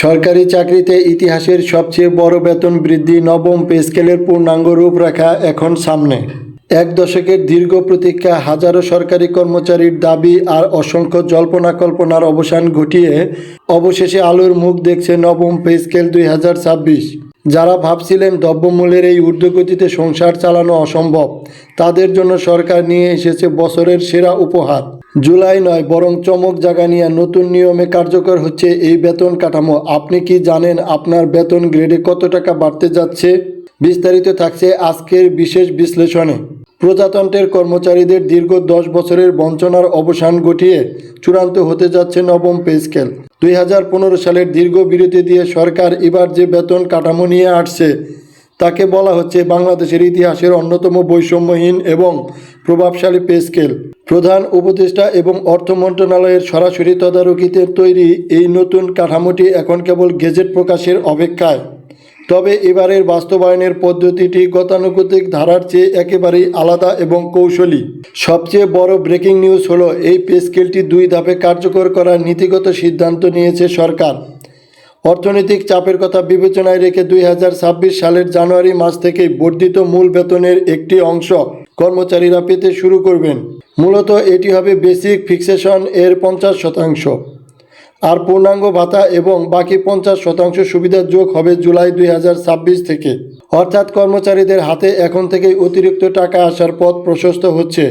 সরকারি চাকরিতে ইতিহাসের সবচেয়ে বড় বেতন বৃদ্ধি নবম পে স্কেলের পূর্ণাঙ্গ রূপরেখা এখন সামনে। এক দশকের দীর্ঘ প্রতীক্ষা হাজারো সরকারি কর্মচারীর দাবি আর অসংখ্য জল্পনা কল্পনার অবসান ঘটিয়ে অবশেষে আলোর মুখ দেখছে নবম পে স্কেল দুই হাজার ছাব্বিশ। যারা ভাবছিলেন দ্রব্যমূল্যের এই ঊর্ধ্বগতিতে সংসার চালানো অসম্ভব, তাদের জন্য সরকার নিয়ে এসেছে বছরের সেরা উপহার। জুলাই নয়, বরং চমক জাগা নিয়ে নতুন নিয়মে কার্যকর হচ্ছে এই বেতন কাঠামো। আপনি কি জানেন আপনার বেতন গ্রেডে কত টাকা বাড়তে যাচ্ছে? বিস্তারিত থাকছে আজকের বিশেষ বিশ্লেষণে। প্রজাতন্ত্রের কর্মচারীদের দীর্ঘ দশ বছরের বঞ্চনার অবসান ঘটিয়ে চূড়ান্ত হতে যাচ্ছে নবম পে স্কেল। দুই হাজার পনেরো সালের দীর্ঘ বিরতি দিয়ে সরকার এবার যে বেতন কাঠামো নিয়ে আসছে তাকে বলা হচ্ছে বাংলাদেশের ইতিহাসের অন্যতম বৈষম্যহীন এবং প্রভাবশালী পে স্কেল। প্রধান উপদেষ্টা এবং অর্থ মন্ত্রণালয়ের সরাসরি তদারকিতে তৈরি এই নতুন কাঠামোটি এখন কেবল গেজেট প্রকাশের অপেক্ষায়। তবে এবারের বাস্তবায়নের পদ্ধতিটি গতানুগতিক ধারার চেয়ে একেবারেই আলাদা এবং কৌশলী। সবচেয়ে বড় ব্রেকিং নিউজ হলো, এই পে স্কেলটি দুই ধাপে কার্যকর করার নীতিগত সিদ্ধান্ত নিয়েছে সরকার। অর্থনৈতিক চাপের কথা বিবেচনায় রেখে দুই হাজার ছাব্বিশ সালের জানুয়ারি মাস থেকে বর্ধিত মূল বেতনের একটি অংশ কর্মচারীরা পেতে শুরু করবেন। মূলত এটি হবে বেসিক ফিক্সেশন এর পঞ্চাশ শতাংশ। আর পূর্ণাঙ্গ ভাতা এবং বাকি পঞ্চাশ শতাংশ সুবিধা যোগ হবে জুলাই দুই হাজার ছাব্বিশ থেকে। অর্থাৎ কর্মচারীদের হাতে এখন থেকেই অতিরিক্ত টাকা আসার পথ প্রশস্ত হচ্ছে,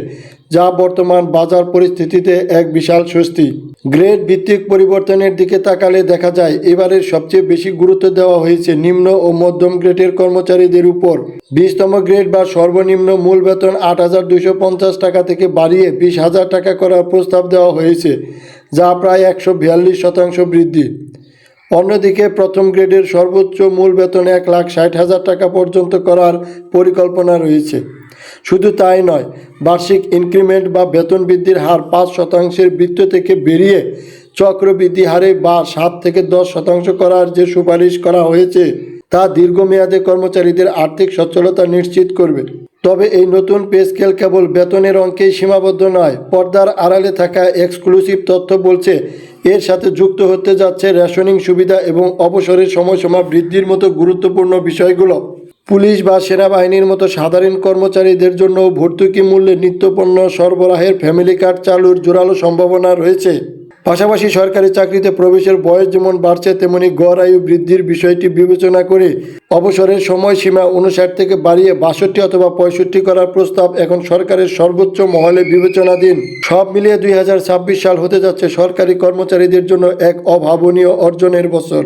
যা বর্তমান বাজার পরিস্থিতিতে এক বিশাল স্বস্তি। গ্রেড ভিত্তিক পরিবর্তনের দিকে তাকালে দেখা যায়, এবারের সবচেয়ে বেশি গুরুত্ব দেওয়া হয়েছে নিম্ন ও মধ্যম গ্রেডের কর্মচারীদের উপর। বিশতম গ্রেড বা সর্বনিম্ন মূল বেতন আট হাজার দুশো পঞ্চাশ টাকা থেকে বাড়িয়ে বিশ হাজার টাকা করার প্রস্তাব দেওয়া হয়েছে। যা প্রায় একশো বিয়াল্লিশ শতাংশ বৃদ্ধি। অন্যদিকে প্রথম গ্রেডের সর্বোচ্চ মূল বেতন এক লাখ ষাট হাজার টাকা পর্যন্ত করার পরিকল্পনা রয়েছে। শুধু তাই নয়, বার্ষিক ইনক্রিমেন্ট বা বেতন বৃদ্ধির হার পাঁচ শতাংশের বৃত্ত থেকে বেরিয়ে চক্রবৃদ্ধি হারে বা সাত থেকে দশ শতাংশ করার যে সুপারিশ করা হয়েছে, তা দীর্ঘমেয়াদে কর্মচারীদের আর্থিক সচ্ছলতা নিশ্চিত করবে। তবে এই নতুন পে স্কেল কেবল বেতনের অঙ্কেই সীমাবদ্ধ নয়, পর্দার আড়ালে থাকা এক্সক্লুসিভ তথ্য বলছে, এর সাথে যুক্ত হতে যাচ্ছে রেশনিং সুবিধা এবং অবসরের সময়সীমা বৃদ্ধির মতো গুরুত্বপূর্ণ বিষয়গুলো। পুলিশ বা সেনাবাহিনীর মতো সাধারণ কর্মচারীদের জন্য ভর্তুকি মূল্যে নিত্যপণ্য সরবরাহের ফ্যামিলি কার্ড চালুর জোরালো সম্ভাবনা রয়েছে। পাশাপাশি সরকারি চাকরিতে প্রবেশের বয়স যেমন বাড়ছে, তেমনি গড় আয়ু বৃদ্ধির বিষয়টি বিবেচনা করে অবসরের সময়সীমা উনষাট থেকে বাড়িয়ে বাষট্টি অথবা পঁয়ষট্টি করার প্রস্তাব এখন সরকারের সর্বোচ্চ মহলে বিবেচনাধীন। সব মিলিয়ে দুই হাজার ছাব্বিশ সাল হতে যাচ্ছে সরকারি কর্মচারীদের জন্য এক অভাবনীয় অর্জনের বছর।